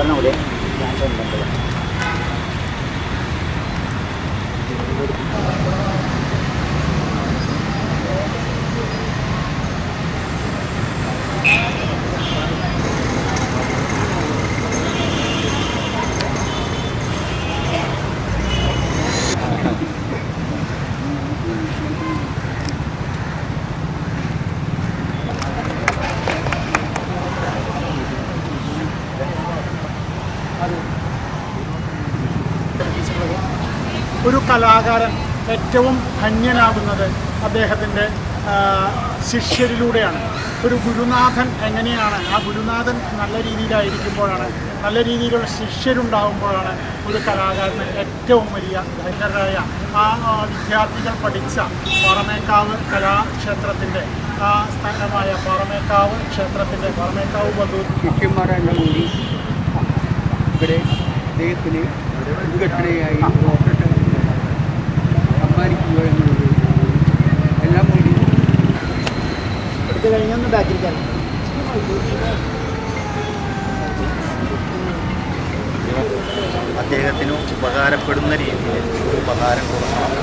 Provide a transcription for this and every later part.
பண்ண முடியும் ഒരു കലാകാരൻ ഏറ്റവും ധന്യനാകുന്നത് അദ്ദേഹത്തിന്റെ ശിഷ്യരിലൂടെയാണ്. ഒരു ഗുരുനാഥൻ എങ്ങനെയാണ് ആ ഗുരുനാഥൻ നല്ല രീതിയിലായിരിക്കുമ്പോഴാണ് നല്ല രീതിയിലുള്ള ശിഷ്യരുണ്ടാകുമ്പോഴാണ് ഒരു കലാകാരന് ഏറ്റവും വലിയ ധന്യരായ ആ വിദ്യാർത്ഥികൾ പഠിച്ച പാറമേക്കാവ് കലാക്ഷേത്രത്തിന്റെ ആ സ്ഥലമായ പാറമേക്കാവ് ക്ഷേത്രത്തിന്റെ പാറമേക്കാവ് ബന്ധു ശിഷ്യന്മാരെല്ലാം കൂടി ഇവിടെ അദ്ദേഹത്തിന് ദക്ഷിണയായി സമ്മാനിക്കുക എന്നുള്ളത്. എല്ലാം കൂടി എടുത്തു കഴിഞ്ഞൊന്ന് ബാക്കിൽ അദ്ദേഹത്തിന് ഉപകാരപ്പെടുന്ന രീതിയിൽ ഒരു ഉപകാരം കൊടുക്കണം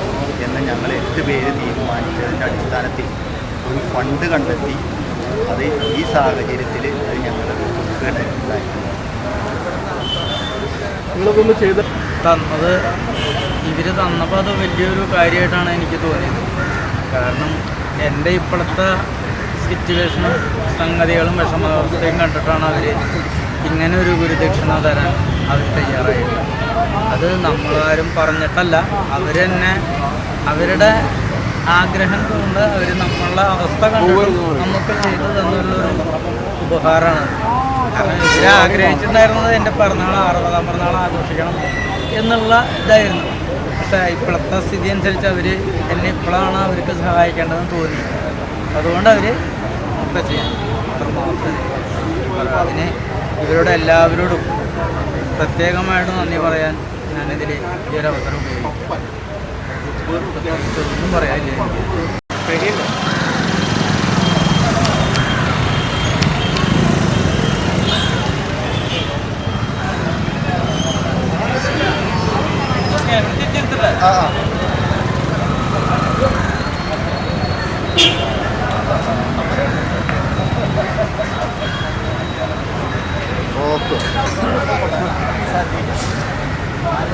എന്ന് ഞങ്ങൾ എട്ട് പേര് തീരുമാനിച്ചതിന്റെ അടിസ്ഥാനത്തിൽ ഒരു ഫണ്ട് കണ്ടെത്തി അത് ഈ സാഹചര്യത്തിൽ അത് ഞങ്ങൾ ഉണ്ടായി നിങ്ങളതൊന്ന് ചെയ്ത് തന്നത് ഇവർ തന്നപ്പോൾ അത് വലിയൊരു കാര്യമായിട്ടാണ് എനിക്ക് തോന്നിയത്. കാരണം എന്റെ ഇപ്പോഴത്തെ സിറ്റുവേഷനും സംഗതികളും വിഷമാവസ്ഥയും കണ്ടിട്ടാണ് അവർ ഇങ്ങനെ ഒരു ഗുരുദക്ഷിണ തരാൻ അവർ തയ്യാറായത് അത് നമ്മളാരും പറഞ്ഞിട്ടല്ല. അവർ തന്നെ അവരുടെ ആഗ്രഹം കൊണ്ട് അവർ നമ്മളുടെ അവസ്ഥ കണ്ടിട്ട് നമുക്ക് ചെയ്തു തന്നുള്ളൊരു ഉപഹാരമാണ്. കാരണം ഇവരാഗ്രഹിച്ചിട്ടുണ്ടായിരുന്നത് എന്റെ പിറന്നാൾ അറുപതാം പിറന്നാൾ ആഘോഷിക്കണം എന്നുള്ള ഇതായിരുന്നു. പക്ഷേ ഇപ്പോഴത്തെ സ്ഥിതി അനുസരിച്ച് അവർ എന്നെ ഇപ്പോഴാണ് അവർക്ക് സഹായിക്കേണ്ടതെന്ന് തോന്നി. അതുകൊണ്ട് അവർ ഒക്കെ ചെയ്യാം. അത്ര മാത്രമേ പറയാം. അതിന് ഇവരോട് എല്ലാവരോടും പ്രത്യേകമായിട്ട് നന്ദി പറയാൻ ഞാനിതിൽ ഈ ഒരു അവസരം ഉപയോഗിക്കും. ഒന്നും പറയാനില്ല എനിക്ക് ഓക്കെ